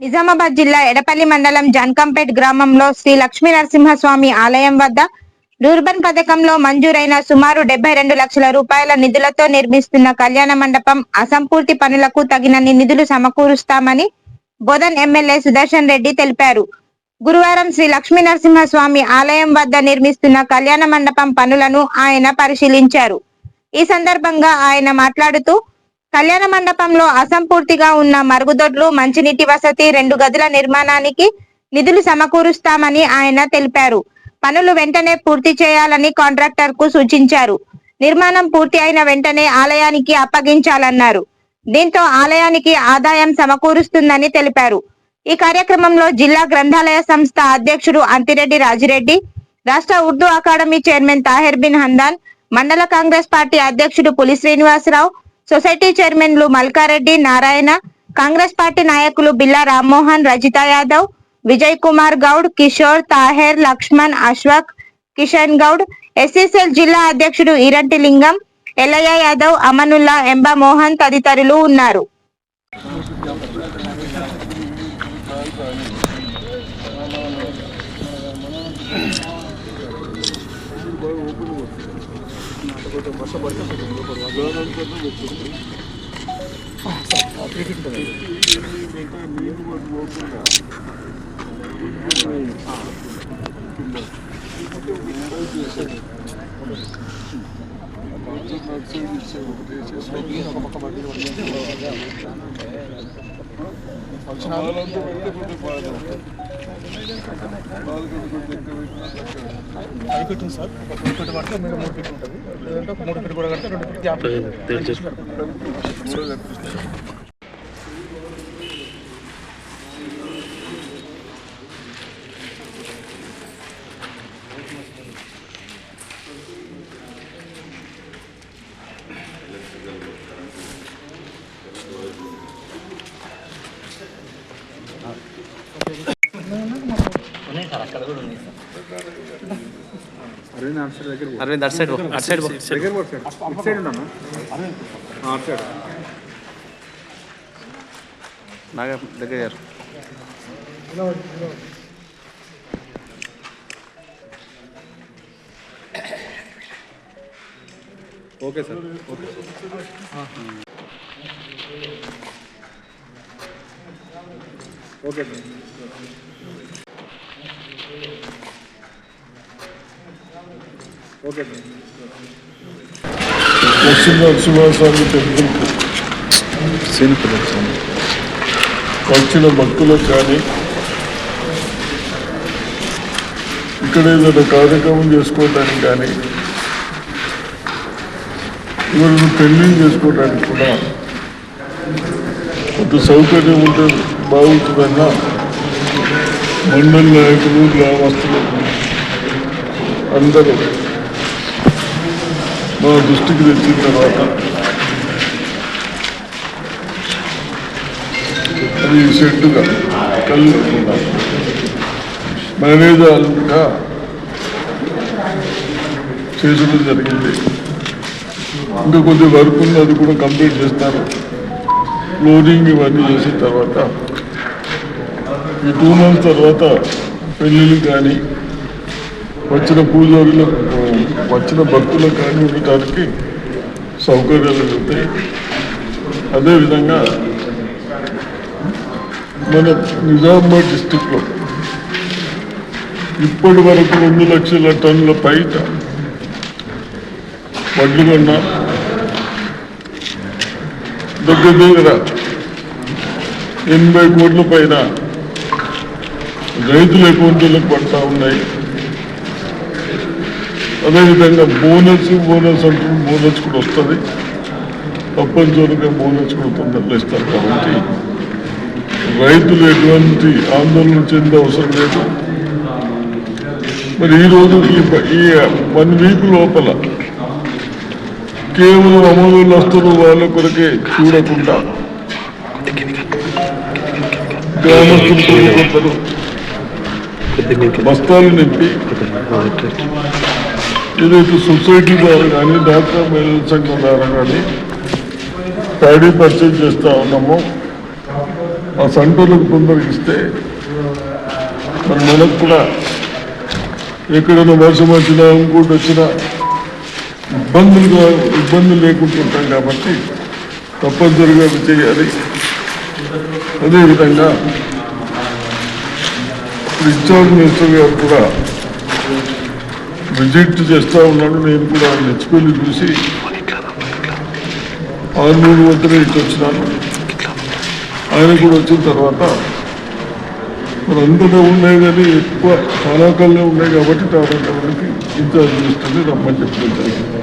నిజామాబాద్ జిల్లా ఎడపల్లి మండలం జన్కంపేట్ గ్రామంలో శ్రీ లక్ష్మీ నరసింహస్వామి ఆలయం వద్ద రూర్బన్ పథకంలో మంజూరైన సుమారు డెబ్బై రెండు లక్షల రూపాయల నిధులతో నిర్మిస్తున్న కళ్యాణ మండపం అసంపూర్తి పనులకు తగినన్ని నిధులు సమకూరుస్తామని బోధన్ ఎమ్మెల్యే సుదర్శన్ రెడ్డి తెలిపారు. గురువారం శ్రీ లక్ష్మీ నరసింహస్వామి ఆలయం వద్ద నిర్మిస్తున్న కళ్యాణ మండపం పనులను ఆయన పరిశీలించారు. ఈ సందర్భంగా ఆయన మాట్లాడుతూ కళ్యాణ మండపంలో అసంపూర్తిగా ఉన్న మరుగుదొడ్లు మంచినీటి వసతి రెండు గదుల నిర్మాణానికి నిధులు సమకూరుస్తామని ఆయన తెలిపారు. పనులు వెంటనే పూర్తి చేయాలని కాంట్రాక్టర్కు సూచించారు. నిర్మాణం పూర్తి అయిన వెంటనే ఆలయానికి అప్పగించాలన్నారు. దీంతో ఆలయానికి ఆదాయం సమకూరుస్తుందని తెలిపారు. ఈ కార్యక్రమంలో జిల్లా గ్రంథాలయ సంస్థ అధ్యక్షుడు అంతిరెడ్డి రాజిరెడ్డి రాష్ట్ర ఉర్దూ అకాడమీ చైర్మన్ తాహెర్ బిన్ హందాన్ మండల కాంగ్రెస్ పార్టీ అధ్యక్షుడు పులి శ్రీనివాసరావు సొసైటీ చైర్మన్లు మల్కారెడ్డి నారాయణ కాంగ్రెస్ పార్టీ నాయకులు బిల్లా రామ్మోహన్ రజిత యాదవ్ విజయ్ కుమార్ గౌడ్ కిషోర్ తాహెర్ లక్ష్మణ్ అశ్వక్ కిషన్ గౌడ్ ఎస్ఎస్ఎల్ జిల్లా అధ్యక్షుడు ఈరంటి లింగం ఎల్లయ్య యాదవ్ అమనుల్లా ఎంబా మోహన్ తదితరులు ఉన్నారు. ಗೋವೆ ಹೋಗ್ಬಿಟ್ಟು ಹೋಗ್ತಿದ್ದಾರೆ ನಾಟಕದ ವರ್ಷ ಬರ್ತಾ ಹೋಗ್ತಿದ್ದಾರೆ ನೀರು ಹೋಗ್ಬಿಟ್ಟು ఒక టూ ఫీట్ పడితే మీరు మూడు ఫీట్ ఉంటుంది లేదంటే ఒక మూడు ఫీట్ కూడా కడితే రెండు ఫీట్ గ్యాప్ అరవింద్ అటు సైడ్ అటు సైడ్ నాగా దగ్గర గారు okay sir okay okay sir okay. వచ్చిన భక్తులకు కానీ ఇక్కడ ఏదైనా కార్యక్రమం చేసుకోవడానికి కానీ ఎవరైనా పెళ్ళి చేసుకోవడానికి కూడా కొంత సౌకర్యం ఉంటే బాగుంటుందన్న మండలి నాయకులు గ్రామస్తులు అందరూ మా దృష్టికి తెచ్చిన తర్వాత అది సెట్టుగా కళ్ళు మేనేజర్గా చేసడం జరిగింది. ఇంకా కొద్ది వర్క్ ఉంది అది కూడా కంప్లీట్ చేస్తారు. లోడింగ్ ఇవన్నీ చేసిన తర్వాత ఈ టూ మంత్స్ తర్వాత పెళ్ళిళ్ళు కానీ వచ్చిన పూజారులకు వచ్చిన భక్తులకు కానీ ఉండటానికి సౌకర్యాలు ఉంటాయి. అదేవిధంగా మన నిజామాబాద్ డిస్టిక్లో ఇప్పటి వరకు రెండు లక్షల టన్నుల పైట వడ్లు కొన్న దగ్గర దగ్గర ఎనభై కోట్ల పైన రైతుల అకౌంట్లకు పడతా ఉన్నాయి. అదేవిధంగా బోనస్ బోనస్ అంటూ బోనస్ కూడా వస్తుంది. తప్పనిసరిగా బోనస్ కూడా తొందరలో ఇస్తారు కాబట్టి రైతులు ఎటువంటి ఆందోళన చెందే అవసరం లేదు. మరి ఈరోజు ఈ వన్ వీక్ లోపల కేవలం అమలుస్తున్న వాళ్ళ కొరకే చూడకుండా గ్రామస్తులు బస్తాలు నింపి ఏదైతే సొసైటీ ద్వారా కానీ డాక్టర్ మహిళల సంఘం ద్వారా కానీ ప్యాడీ పర్చేజ్ చేస్తూ ఉన్నామో. ఆ సంటోళ్ళకు తొందరగా ఇస్తే మరి మనకు కూడా ఎక్కడైనా వర్షం వచ్చినా ఇంకోటి వచ్చినా ఇబ్బందులుగా ఇబ్బందులు లేకుండా ఉంటాం కాబట్టి తప్పనిసరిగా అవి చేయాలి. అదేవిధంగా ఇన్ఛార్జ్ మినిస్టర్ గారు కూడా విజిట్ చేస్తూ ఉన్నాడు నేను కూడా నెచ్చిపల్లి చూసి ఆర్మూరు వద్దనే ఇటు వచ్చినాను. ఆయన కూడా వచ్చిన తర్వాత మరి ఉన్నాయి కానీ ఎక్కువ తాలూకాల్లో ఉన్నాయి కాబట్టి తాలూకాలకి ఇన్ఛార్జ్ చేస్తుంది రమ్మని చెప్పడం జరిగింది.